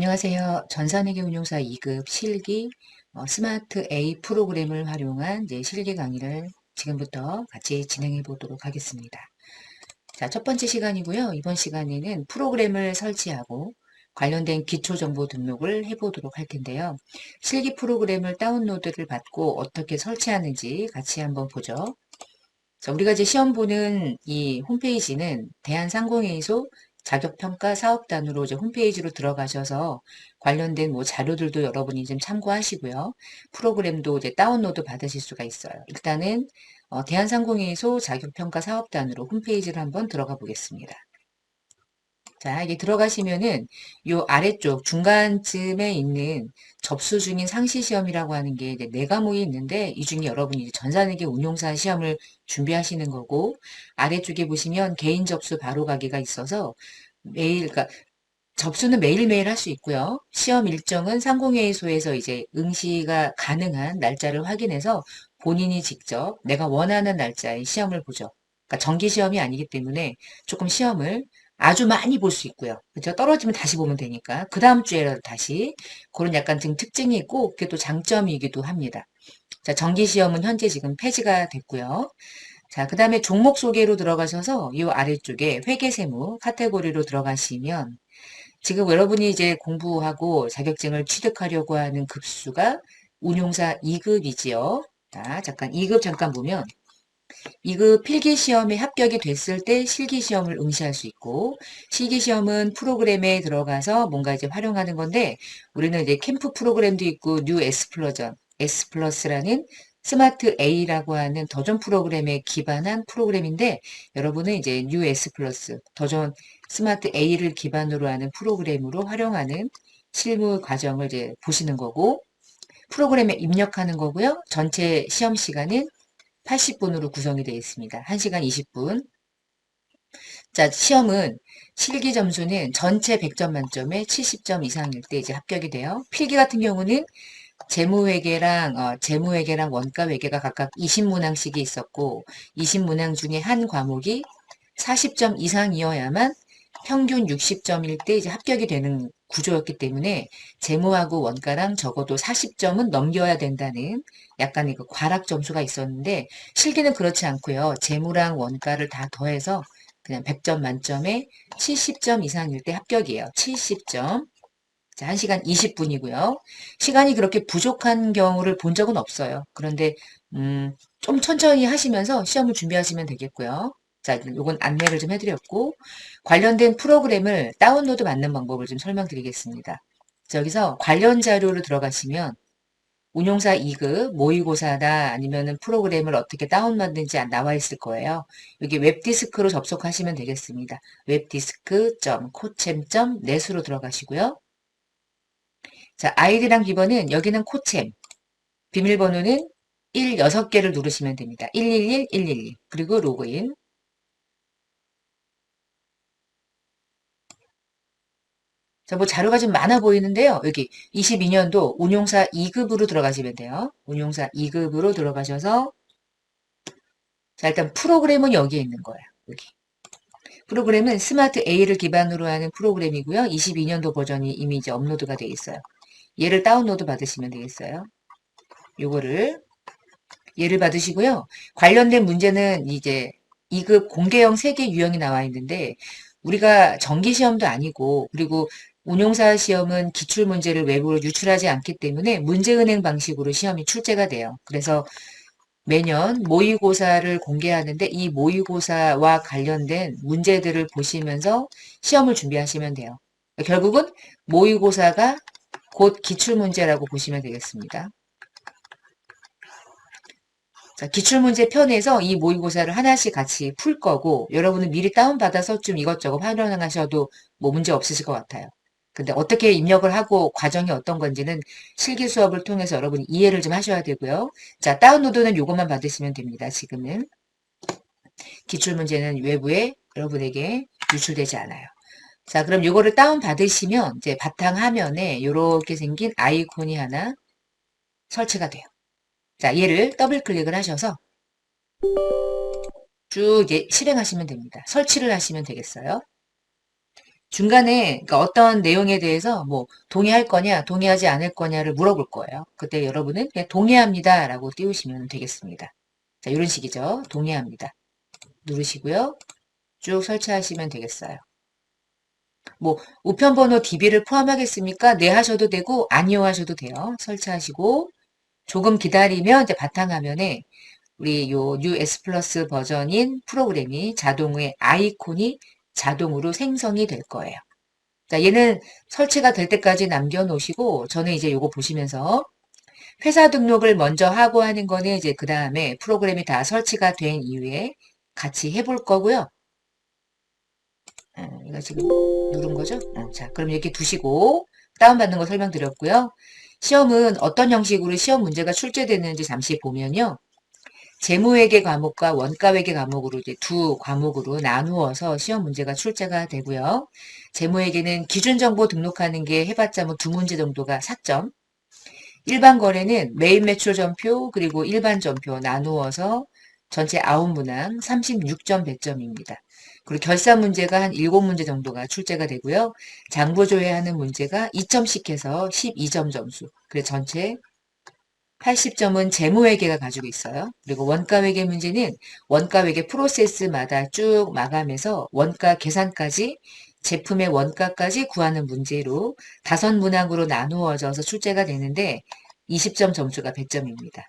안녕하세요. 전산회계 운용사 2급 실기 어, 스마트 A 프로그램을 활용한 이제 실기 강의를 지금부터 같이 진행해 보도록 하겠습니다. 자, 첫 번째 시간이고요. 이번 시간에는 프로그램을 설치하고 관련된 기초 정보 등록을 해 보도록 할 텐데요. 실기 프로그램을 다운로드를 받고 어떻게 설치하는지 같이 한번 보죠. 자, 우리가 이제 시험 보는 이 홈페이지는 대한상공회의소 자격평가 사업단으로 이제 홈페이지로 들어가셔서 관련된 뭐 자료들도 여러분이 좀 참고하시고요. 프로그램도 이제 다운로드 받으실 수가 있어요. 일단은 어, 대한상공회의소 자격평가 사업단으로 홈페이지를 한번 들어가 보겠습니다. 자, 이게 들어가시면은 요 아래쪽 중간쯤에 있는 접수 중인 상시 시험이라고 하는 게 이제 네 과목이 있는데 이 중에 여러분이 전산회계 운용사 시험을 준비하시는 거고 아래쪽에 보시면 개인 접수 바로 가기가 있어서 매일 그러니까 접수는 매일매일 할 수 있고요. 시험 일정은 상공회의소에서 이제 응시가 가능한 날짜를 확인해서 본인이 직접 내가 원하는 날짜에 시험을 보죠. 그러니까 정기 시험이 아니기 때문에 조금 시험을 아주 많이 볼 수 있고요. 그죠? 떨어지면 다시 보면 되니까. 그 다음 주에 다시. 그런 약간 좀 특징이 있고, 그게 또 장점이기도 합니다. 자, 정기시험은 현재 지금 폐지가 됐고요. 자, 그 다음에 종목 소개로 들어가셔서 이 아래쪽에 회계세무 카테고리로 들어가시면 지금 여러분이 이제 공부하고 자격증을 취득하려고 하는 급수가 운용사 2급이지요. 자, 잠깐 2급 잠깐 보면 2급 필기시험에 합격이 됐을 때 실기시험을 응시할 수 있고 실기시험은 프로그램에 들어가서 뭔가 이제 활용하는 건데 우리는 이제 캠프 프로그램도 있고 뉴 S 플러전 S 플러스라는 스마트 A라고 하는 더전 프로그램에 기반한 프로그램인데 여러분은 이제 뉴 S 플러스 더전 스마트 A를 기반으로 하는 프로그램으로 활용하는 실무 과정을 이제 보시는 거고 프로그램에 입력하는 거고요. 전체 시험 시간은 80분으로 구성이 되어 있습니다. 1시간 20분. 자, 시험은 실기 점수는 전체 100점 만점에 70점 이상일 때 이제 합격이 돼요. 필기 같은 경우는 재무회계랑 어, 재무회계랑 원가회계가 각각 20문항씩이 있었고 20문항 중에 한 과목이 40점 이상이어야만 평균 60점일 때 이제 합격이 되는 구조였기 때문에 재무하고 원가랑 적어도 40점은 넘겨야 된다는 약간의 그 과락 점수가 있었는데 실기는 그렇지 않고요. 재무랑 원가를 다 더해서 그냥 100점 만점에 70점 이상일 때 합격이에요. 70점. 자, 1시간 20분이고요. 시간이 그렇게 부족한 경우를 본 적은 없어요. 그런데 음, 좀 천천히 하시면서 시험을 준비하시면 되겠고요. 자, 요건 안내를 좀 해드렸고 관련된 프로그램을 다운로드 받는 방법을 좀 설명드리겠습니다. 여기서 관련 자료로 들어가시면 운용사 2급 모의고사다 아니면은 프로그램을 어떻게 다운받는지 나와 있을 거예요. 여기 웹디스크로 접속하시면 되겠습니다. 웹디스크.코챔.net으로 들어가시고요. 자, 아이디랑 비번은 여기는 코챔. 비밀번호는 1, 6개를 누르시면 됩니다. 111, 111. 그리고 로그인. 자, 뭐 자료가 좀 많아 보이는데요. 여기 22년도 운용사 2급으로 들어가시면 돼요. 운용사 2급으로 들어가셔서 자, 일단 프로그램은 여기에 있는 거예요. 여기. 프로그램은 스마트 A를 기반으로 하는 프로그램이고요. 22년도 버전이 이미 이제 업로드가 되어 있어요. 얘를 다운로드 받으시면 되겠어요. 요거를 얘를 받으시고요. 관련된 문제는 이제 2급 공개형 3개 유형이 나와 있는데 우리가 정기시험도 아니고 그리고 운용사 시험은 기출문제를 외부로 유출하지 않기 때문에 문제은행 방식으로 시험이 출제가 돼요. 그래서 매년 모의고사를 공개하는데 이 모의고사와 관련된 문제들을 보시면서 시험을 준비하시면 돼요. 결국은 모의고사가 곧 기출문제라고 보시면 되겠습니다. 자, 기출문제 편에서 이 모의고사를 하나씩 같이 풀 거고 여러분은 미리 다운받아서 좀 이것저것 활용하셔도 뭐 문제 없으실 것 같아요. 근데 어떻게 입력을 하고 과정이 어떤 건지는 실기 수업을 통해서 여러분이 이해를 좀 하셔야 되고요. 자, 다운로드는 이것만 받으시면 됩니다. 지금은. 기출문제는 외부에 여러분에게 유출되지 않아요. 자, 그럼 이거를 다운 받으시면 이제 바탕 화면에 이렇게 생긴 아이콘이 하나 설치가 돼요. 자, 얘를 더블 클릭을 하셔서 쭉 이제 실행하시면 됩니다. 설치를 하시면 되겠어요. 중간에 그러니까 어떤 내용에 대해서 뭐 동의할 거냐, 동의하지 않을 거냐를 물어볼 거예요. 그때 여러분은 그냥 동의합니다 라고 띄우시면 되겠습니다. 자, 이런 식이죠. 동의합니다. 누르시고요. 쭉 설치하시면 되겠어요. 뭐 우편번호 DB를 포함하겠습니까? 네 하셔도 되고 아니요 하셔도 돼요. 설치하시고 조금 기다리면 이제 바탕화면에 우리 요 US 플러스 버전인 프로그램이 자동의 아이콘이 자동으로 생성이 될 거예요. 자, 얘는 설치가 될 때까지 남겨놓으시고 저는 이제 요거 보시면서 회사 등록을 먼저 하고 하는 거는 이제 그 다음에 프로그램이 다 설치가 된 이후에 같이 해볼 거고요. 어, 이거 지금 누른 거죠? 어, 자, 그럼 이렇게 두시고 다운받는 거 설명드렸고요. 시험은 어떤 형식으로 시험 문제가 출제되는지 잠시 보면요. 재무회계 과목과 원가회계 과목으로 이제 두 과목으로 나누어서 시험 문제가 출제가 되고요. 재무회계는 기준정보 등록하는 게 해봤자 뭐 두 문제 정도가 4점. 일반 거래는 메인 매출 전표 그리고 일반 전표 나누어서 전체 9문항 36점 100점입니다. 그리고 결산 문제가 한 7문제 정도가 출제가 되고요. 장부조회하는 문제가 2점씩 해서 12점 점수. 그래서 전체 80점은 재무회계가 가지고 있어요. 그리고 원가회계 문제는 원가회계 프로세스마다 쭉 마감해서 원가 계산까지 제품의 원가까지 구하는 문제로 다섯 문항으로 나누어져서 출제가 되는데 20점 점수가 100점입니다.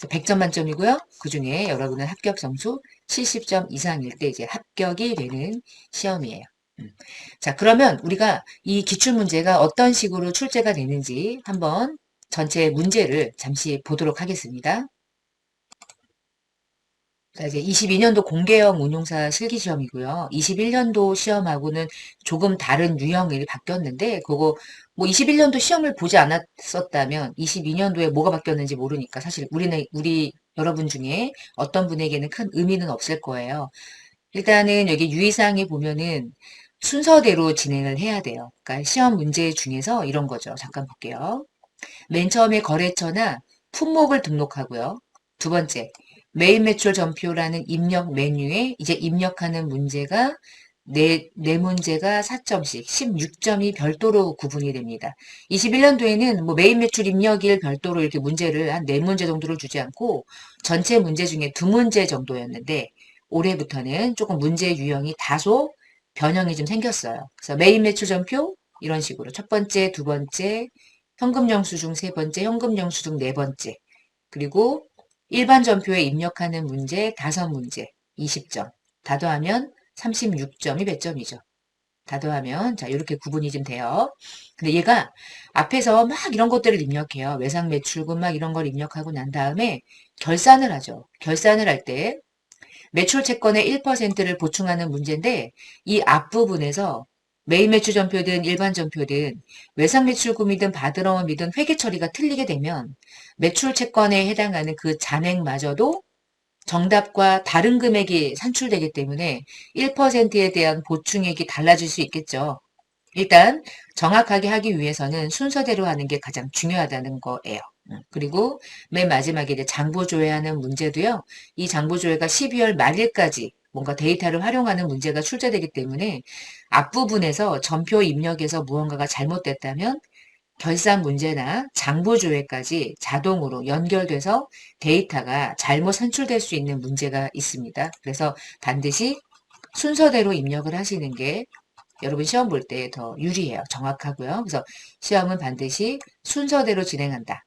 100점 만점이고요. 그 중에 여러분은 합격 점수 70점 이상일 때 이제 합격이 되는 시험이에요. 음. 자, 그러면 우리가 이 기출문제가 어떤 식으로 출제가 되는지 한번 전체 문제를 잠시 보도록 하겠습니다. 자, 이제 22년도 공개형 운용사 실기시험이고요. 21년도 시험하고는 조금 다른 유형이 바뀌었는데, 그거 뭐 21년도 시험을 보지 않았었다면 22년도에 뭐가 바뀌었는지 모르니까 사실 우리는, 우리 여러분 중에 어떤 분에게는 큰 의미는 없을 거예요. 일단은 여기 유의사항에 보면은 순서대로 진행을 해야 돼요. 그러니까 시험 문제 중에서 이런 거죠. 잠깐 볼게요. 맨 처음에 거래처나 품목을 등록하고요. 두 번째, 메인 매출 전표라는 입력 메뉴에 이제 입력하는 문제가 네, 네 문제가 4점씩, 16점이 별도로 구분이 됩니다. 21년도에는 뭐 메인 매출 입력일 별도로 이렇게 문제를 한 네 문제 정도를 주지 않고 전체 문제 중에 두 문제 정도였는데 올해부터는 조금 문제 유형이 다소 변형이 좀 생겼어요. 그래서 메인 매출 전표 이런 식으로 첫 번째, 두 번째, 현금 영수증 세 번째, 현금 영수증 네 번째, 그리고 일반 전표에 입력하는 문제 다섯 문제 20점. 다도하면 36점이 몇 점이죠. 다도하면 자 이렇게 구분이 좀 돼요. 근데 얘가 앞에서 막 이런 것들을 입력해요. 외상 매출금 막 이런 걸 입력하고 난 다음에 결산을 하죠. 결산을 할 때 매출 채권의 1%를 보충하는 문제인데 이 앞부분에서 메인 매출 전표든 일반 전표든 외상 매출금이든 받으러 온 미든 회계 처리가 틀리게 되면 매출 채권에 해당하는 그 잔액마저도 정답과 다른 금액이 산출되기 때문에 1%에 대한 보충액이 달라질 수 있겠죠. 일단 정확하게 하기 위해서는 순서대로 하는 게 가장 중요하다는 거예요. 그리고 맨 마지막에 장부조회하는 문제도요. 이 장부조회가 12월 말일까지 뭔가 데이터를 활용하는 문제가 출제되기 때문에 앞부분에서 전표 입력에서 무언가가 잘못됐다면 결산 문제나 장부 조회까지 자동으로 연결돼서 데이터가 잘못 산출될 수 있는 문제가 있습니다. 그래서 반드시 순서대로 입력을 하시는 게 여러분 시험 볼 때 더 유리해요. 정확하고요. 그래서 시험은 반드시 순서대로 진행한다.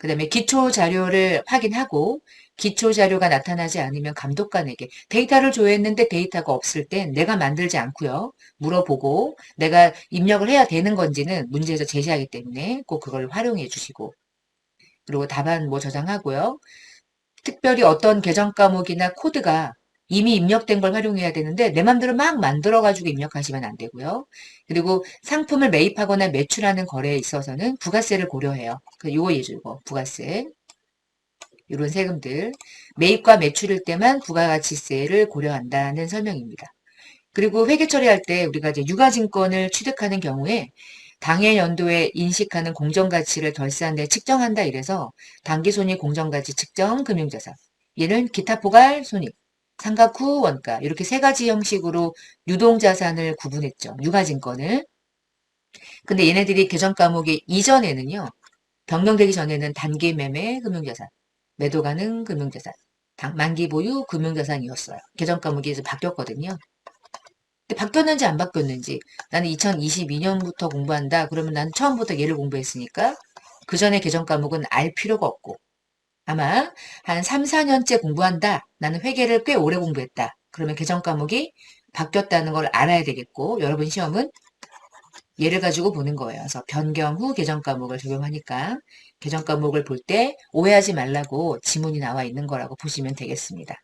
그 다음에 기초 자료를 확인하고 기초 자료가 나타나지 않으면 감독관에게 데이터를 조회했는데 데이터가 없을 땐 내가 만들지 않고요. 물어보고 내가 입력을 해야 되는 건지는 문제에서 제시하기 때문에 꼭 그걸 활용해 주시고 그리고 답안 뭐 저장하고요. 특별히 어떤 계정 과목이나 코드가 이미 입력된 걸 활용해야 되는데 내 맘대로 막 만들어가지고 입력하시면 안 되고요. 그리고 상품을 매입하거나 매출하는 거래에 있어서는 부가세를 고려해요. 그 요거 예주고 부가세. 이런 세금들. 매입과 매출일 때만 부가가치세를 고려한다는 설명입니다. 그리고 회계 처리할 때 우리가 이제 유가증권을 취득하는 경우에 당해 연도에 인식하는 공정가치를 덜싼데 측정한다 이래서 당기손익 공정가치 측정 금융자산. 얘는 기타 포괄 손익. 상각 후 원가 이렇게 세 가지 형식으로 유동자산을 구분했죠. 유가증권을. 근데 얘네들이 개정 과목이 이전에는요. 변경되기 전에는 단기 매매 금융자산, 매도 가능 금융자산, 당- 만기 보유 금융자산이었어요. 개정 과목이 이제 바뀌었거든요. 근데 바뀌었는지 안 바뀌었는지 나는 2022년부터 공부한다. 그러면 나는 처음부터 얘를 공부했으니까 그 전에 개정 과목은 알 필요가 없고 아마 한 3, 4년째 공부한다. 나는 회계를 꽤 오래 공부했다. 그러면 개정 과목이 바뀌었다는 걸 알아야 되겠고 여러분 시험은 얘를 가지고 보는 거예요. 그래서 변경 후 개정 과목을 적용하니까 개정 과목을 볼 때 오해하지 말라고 지문이 나와 있는 거라고 보시면 되겠습니다.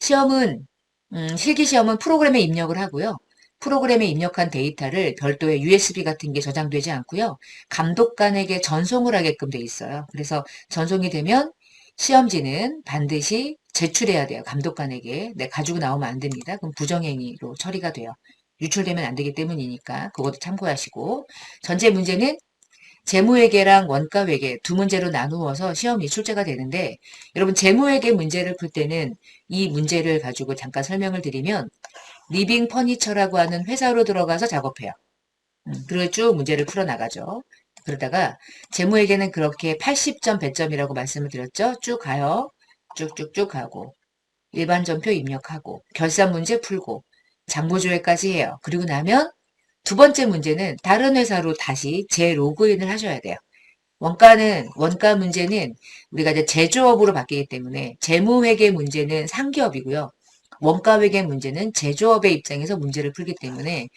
시험은 음, 실기 시험은 프로그램에 입력을 하고요. 프로그램에 입력한 데이터를 별도의 USB 같은 게 저장되지 않고요. 감독관에게 전송을 하게끔 돼 있어요. 그래서 전송이 되면 시험지는 반드시 제출해야 돼요. 감독관에게. 네, 가지고 나오면 안 됩니다. 그럼 부정행위로 처리가 돼요. 유출되면 안 되기 때문이니까 그것도 참고하시고 전체 문제는 재무회계랑 원가회계 두 문제로 나누어서 시험이 출제가 되는데 여러분 재무회계 문제를 풀 때는 이 문제를 가지고 잠깐 설명을 드리면 리빙 퍼니처라고 하는 회사로 들어가서 작업해요. 음, 그리고 쭉 문제를 풀어나가죠. 그러다가 재무회계는 그렇게 80점 100점이라고 말씀을 드렸죠. 쭉 가요. 쭉쭉쭉 가고 일반 점표 입력하고 결산 문제 풀고 장부조회까지 해요. 그리고 나면 두 번째 문제는 다른 회사로 다시 재로그인을 하셔야 돼요. 원가는 원가 문제는 우리가 이제 제조업으로 바뀌기 때문에 재무회계 문제는 상기업이고요. 원가 회계 문제는 제조업의 입장에서 문제를 풀기 때문에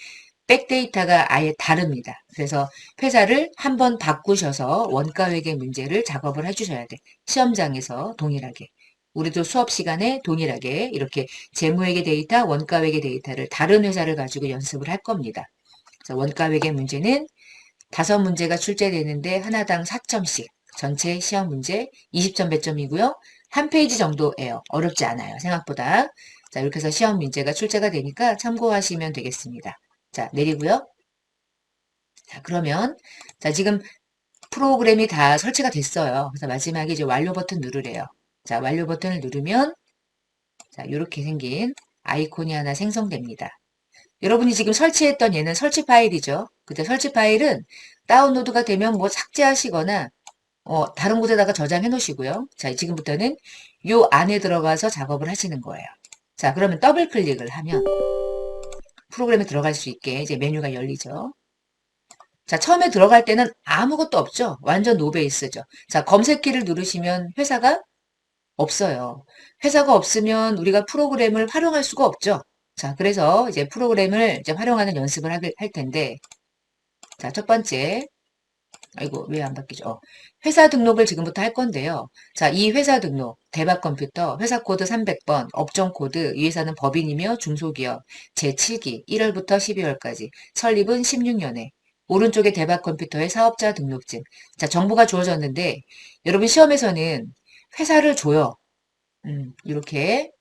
백데이터가 아예 다릅니다. 그래서 회사를 한 번 바꾸셔서 원가회계 문제를 작업을 해주셔야 돼. 시험장에서 동일하게. 우리도 수업 시간에 동일하게 이렇게 재무회계 데이터, 원가회계 데이터를 다른 회사를 가지고 연습을 할 겁니다. 그래서 원가회계 문제는 다섯 문제가 출제되는데 하나당 4점씩 전체 시험 문제 20점 100점이고요. 한 페이지 정도예요. 어렵지 않아요. 생각보다. 자, 이렇게 해서 시험 문제가 출제가 되니까 참고하시면 되겠습니다. 자, 내리고요. 자, 그러면 자, 지금 프로그램이 다 설치가 됐어요. 그래서 마지막에 이제 완료 버튼 누르래요. 자, 완료 버튼을 누르면 자, 이렇게 생긴 아이콘이 하나 생성됩니다. 여러분이 지금 설치했던 얘는 설치 파일이죠. 그때 설치 파일은 다운로드가 되면 뭐 삭제하시거나 어, 다른 곳에다가 저장해 놓으시고요. 자, 지금부터는 요 안에 들어가서 작업을 하시는 거예요. 자, 그러면 더블 클릭을 하면 프로그램에 들어갈 수 있게 이제 메뉴가 열리죠. 자, 처음에 들어갈 때는 아무것도 없죠. 완전 노베이스죠. 자, 검색키를 누르시면 회사가 없어요. 회사가 없으면 우리가 프로그램을 활용할 수가 없죠. 자, 그래서 이제 프로그램을 이제 활용하는 연습을 할, 할 텐데, 자, 첫 번째. 아이고, 왜 안 바뀌죠? 어, 회사 등록을 지금부터 할 건데요. 자, 이 회사 등록, 대박 컴퓨터, 회사 코드 300번, 업종 코드, 이 회사는 법인이며 중소기업, 제7기, 1월부터 12월까지, 설립은 16년에, 오른쪽에 대박 컴퓨터의 사업자 등록증. 자, 정보가 주어졌는데, 여러분 시험에서는 회사를 줘요. 음, 이렇게